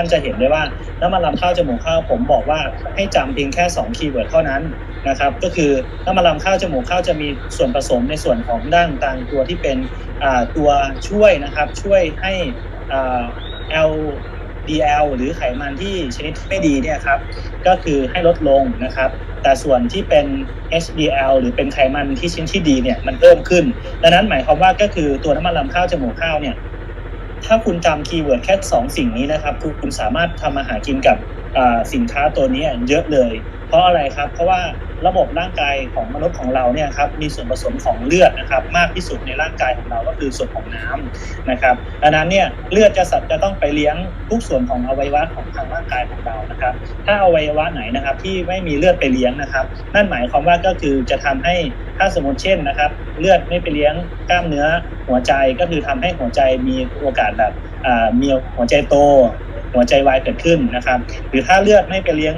ท่านจะเห็นได้ว่าน้ำมันลำข้าวจมูกข้าวผมบอกว่าให้จำเพียงแค่ 2 คีย์เวิร์ดเท่านั้นนะครับก็คือน้ำมันลำข้าวจมูกข้าวจะมีส่วนผสมในส่วนของด้านต่างตัวที่เป็นตัวช่วยนะครับช่วยให้ LDL หรือไขมันที่ชนิดไม่ดีเนี่ยครับก็คือให้ลดลงนะครับแต่ส่วนที่เป็น HDL หรือเป็นไขมันที่ชิ้นที่ดีเนี่ยมันเพิ่มขึ้น ดังนั้นหมายความว่าก็คือตัวน้ำมันลำข้าวจมูกข้าวเนี่ย ถ้าคุณจำคีย์เวิร์ดแค่ 2 สิ่งนี้นะครับ คือคุณสามารถทำมาหากินกับ สินค้าตัวนี้เยอะเลย เพราะอะไรครับ เพราะว่าระบบร่างกายของมนุษย์ของเราเนี่ยครับมีส่วนผสมของเลือดนะครับ มากที่สุดในร่างกายของเราก็คือส่วนของน้ำนะครับดังนั้นเนี่ยเลือดจะสัตว์จะต้องไปเลี้ยงทุกส่วนของอวัยวะของทางร่างกายของเรานะครับ ถ้าอวัยวะไหนนะครับที่ไม่มีเลือดไปเลี้ยงนะครับ นั่นหมายความว่าก็คือจะทำให้ถ้าสมมติเช่นนะครับ เลือดไม่ไปเลี้ยงกล้ามเนื้อหัวใจก็คือทำให้หัวใจมีโอกาสแบบอ่ามีหัวใจโต หัวใจวายเกิดขึ้นนะครับ หรือถ้าเลือดไม่ไปเลี้ยง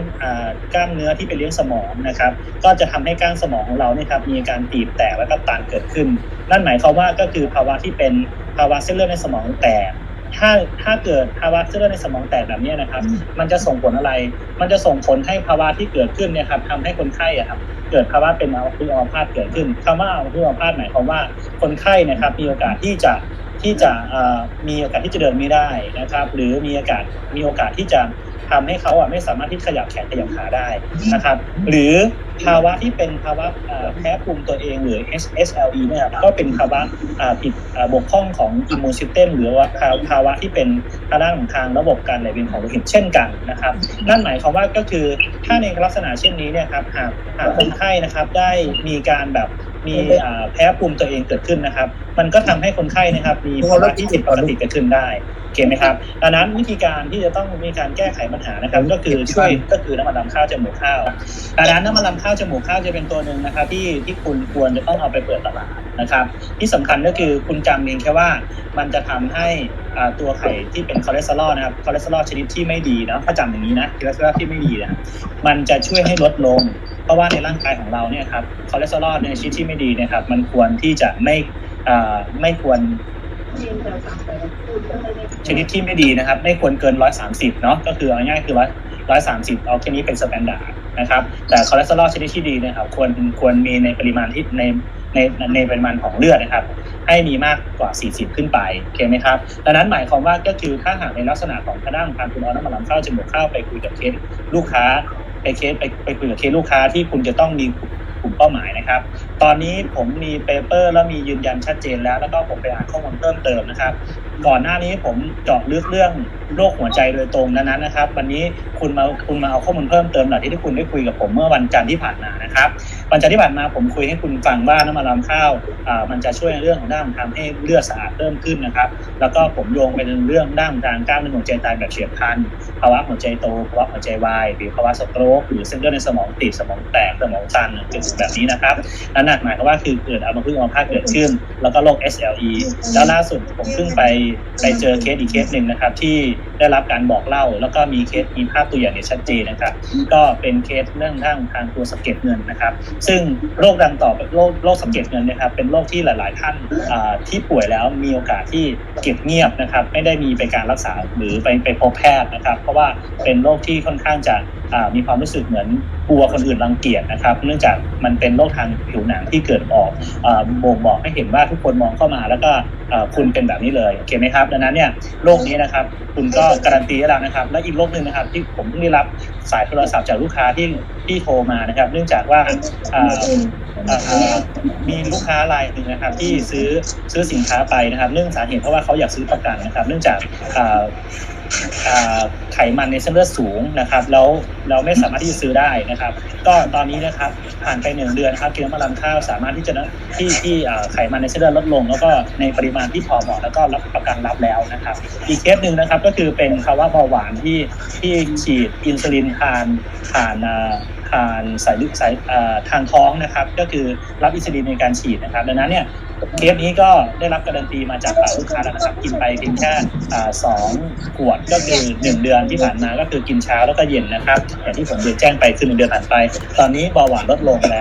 กล้ามเนื้อที่ไปเลี้ยงสมองนะครับ ก็จะทำให้กล้างสมองของเราเนี่ยครับมีการตีบแตกและก็ตันเกิดขึ้น นั่นหมายความว่าก็คือภาวะที่เป็นภาวะเส้นเลือดในสมองแตกถ้าถ้าเกิดภาวะเส้นเลือดในสมองแตกแบบนี้นะครับ มันจะส่งผลอะไร มันจะส่งผลให้ภาวะที่เกิดขึ้นเนี่ยครับทำให้คนไข้อะครับ เกิดภาวะเป็นอัมพฤกษ์อัมพาตเกิดขึ้นคำว่าอัมพฤกษ์อัมพาตหมายความว่าคนไข้นะครับมีโอกาสที่จะ ที่จะมีโอกาสที่จะเดินไม่ได้นะครับ หรือมีโอกาสมีโอกาสที่จะทำให้เขาอะไม่สามารถที่ขยับแขนขยับขาได้นะครับ หรือภาวะที่เป็นภาวะแพ้ภูมิตัวเองหรือ SSLE เนี่ยครับก็เป็นภาวะผิดบกพร่องของอิมมูนซิสเต็มหรือว่าภาวะที่เป็นทางด้านของทางระบบการไหลเวียนของโลหิตเช่นกันนะครับ นั่นหมายความว่าก็คือถ้าในลักษณะเช่นนี้เนี่ยครับหากหากคนไข้นะครับได้มีการแบบ มีแพ้ภูมิตัวเองเกิดขึ้นนะครับ มันก็ทำให้คนไข้นะครับ มีภาวะที่ผิดปกติเกิดขึ้นได้ อเคไหมครับดังนั้นวิธีการที่จะต้องมีการแก้ไขปัญหานะครับ ก็คือช่วยก็คือน้ำมันลำข้าวจมูกข้าวดังนั้นน้ำมันลำข้าวจมูกข้าวจะเป็นตัวหนึ่งนะครับ ที่ที่คุณควรจะต้องเอาไปเปิดตลาดนะครับ ที่สำคัญก็คือคุณจำเพียงแค่ว่ามันจะทำให้อ่าตัวไข่ที่เป็นคอเลสเตอรอลนะครับคอเลสเตอรอลชนิดที่ไม่ดีเนาะถ้าจำอย่างนี้นะคอเลสเตอรอลที่ไม่ดีนะมันจะช่วยให้ลดลง เพราะว่าในร่างกายของเราเนี่ยครับคอเลสเตอรอลในชนิดที่ไม่ดีเนะครับ มันควรที่จะไม่อ่าไม่ควร ชนิดที่ไม่ดีนะครับ ไม่ควรเกิน 130 เนาะก็คือเอาง่ายๆคือว่า130เอาแค่นี้เป็นสแตนดาร์ดนะครับ แต่คอเลสเตอรอลชนิดที่ดีนะครับ ควรควรมีในปริมาณที่ในในในปริมาณของเลือดนะครับ ให้มีมากกว่า 40 ขึ้นไปโอเคไหมครับดังนั้นหมายความว่าก็คือถ้าหากในลักษณะของทางด้านของการคุณเอาน้ำมันลำข้าวจมูกข้าวไปคุยกับเคสลูกค้าไปเคสไปไปคุยกับเคสลูกค้าที่คุณจะต้องมี กลุ่มเป้าหมายนะครับ ตอนนี้ผมมีเปเปอร์แล้วมียืนยันชัดเจนแล้ว แล้วก็ผมไปอ่านข้อมูลเพิ่มเติมนะครับ ก่อนหน้านี้ผมเจาะลึกเรื่องโรคหัวใจโดยตรงนั้นนะครับ วันนี้คุณมาคุณมาเอาข้อมูลเพิ่มเติมหลังที่ที่คุณได้คุยกับผมเมื่อวันจันทร์ที่ผ่านมานะครับ วันจันทร์ที่ผ่านมาผมคุยให้คุณฟังว่าน้ำมันลำข้าวมันจะช่วยในเรื่องของด้านทำให้เลือดสะอาดเพิ่มขึ้นนะครับ แล้วก็ผมโยงไปในเรื่องด้านทางกล้ามเนื้อหัวใจตายแบบเฉียบพลันภาวะหัวใจโตภาวะหัวใจวายหรือภาวะสโตรกหรือเส้นเลือดในสมองตีบสมองแตกสมองตันเกิดแบบนี้นะครับนั่นนหมายความว่าคือเกิดอัมพฤกษ์อัมพาตเกิดขึ้น แล้วก็โรค SLE แล้วล่าสุดผมเพิ่งไปไปเจอเคสอีกเคสหนึ่งนะครับที่ ได้รับการบอกเล่า แล้วก็มีเคสมีภาพตัวอย่างเนี่ยชัดเจนนะครับ ก็เป็นเคสเรื่องทางทางตัวสะเก็ดเงินนะครับ ซึ่งโรคดังต่อโรคโรคสะเก็ดเงินนะครับ เป็นโรคที่หลาย ๆ ท่านที่ป่วยแล้วมีโอกาสที่เก็บเงียบนะครับ ไม่ได้มีไปการรักษาหรือไปไปพบแพทย์นะครับ เพราะว่าเป็นโรคที่ค่อนข้างจะ มีความรู้สึกเหมือนกลัวคนอื่นรังเกียจนะครับ เนื่องจากมันเป็นโรคทางผิวหนังที่เกิดออกบ่งบอกให้เห็นว่าทุกคนมองเข้ามาแล้วก็คุณเป็นแบบนี้เลยโอเคไหมครับ ดังนั้นเนี่ยโรคนี้นะครับ คุณก็การันตีได้แล้วนะครับ และอีกโรคหนึ่งนะครับ ที่ผมเพิ่งได้รับสายโทรศัพท์จากลูกค้าที่ที่โทรมานะครับ เนื่องจากว่ามีลูกค้ารายหนึ่งนะครับ ที่ซื้อซื้อสินค้าไปนะครับ เนื่องสาเหตุเพราะว่าเขาอยากซื้อประกันนะครับ เนื่องจาก ไขมันในเส้นเลือดสูงนะครับแล้วเราไม่สามารถที่จะซื้อได้นะครับ ก็ตอนนี้นะครับผ่านไปหนึ่งเดือนครับกินน้ำมันลำข้าวสามารถที่จะที่ที่ไขมันในเส้นเลือดลดลง แล้วก็ในปริมาณที่พอเหมาะแล้วก็รับประกันรับแล้วนะครับ อีกเคสหนึ่งนะครับก็คือเป็นภาวะเบาหวานที่ที่ฉีดอินซูลินทานผ่านผ่านสายลึกสายทางท้องนะครับ ก็คือรับอินซูลินในการฉีดนะครับ ดังนั้นเนี่ย เทปนี้ก็ได้รับการันตีมาจากปากลูกค้าแล้วนะครับกินไปเพียงแค่สองขวดก็คือหนึ่งเดือนที่ผ่านมาก็คือกินเช้าแล้วก็เย็นนะครับอย่างที่ผมเรียนแจ้งไปคือหนึ่งเดือนผ่านไป ตอนนี้เบาหวานลดลงแล้ว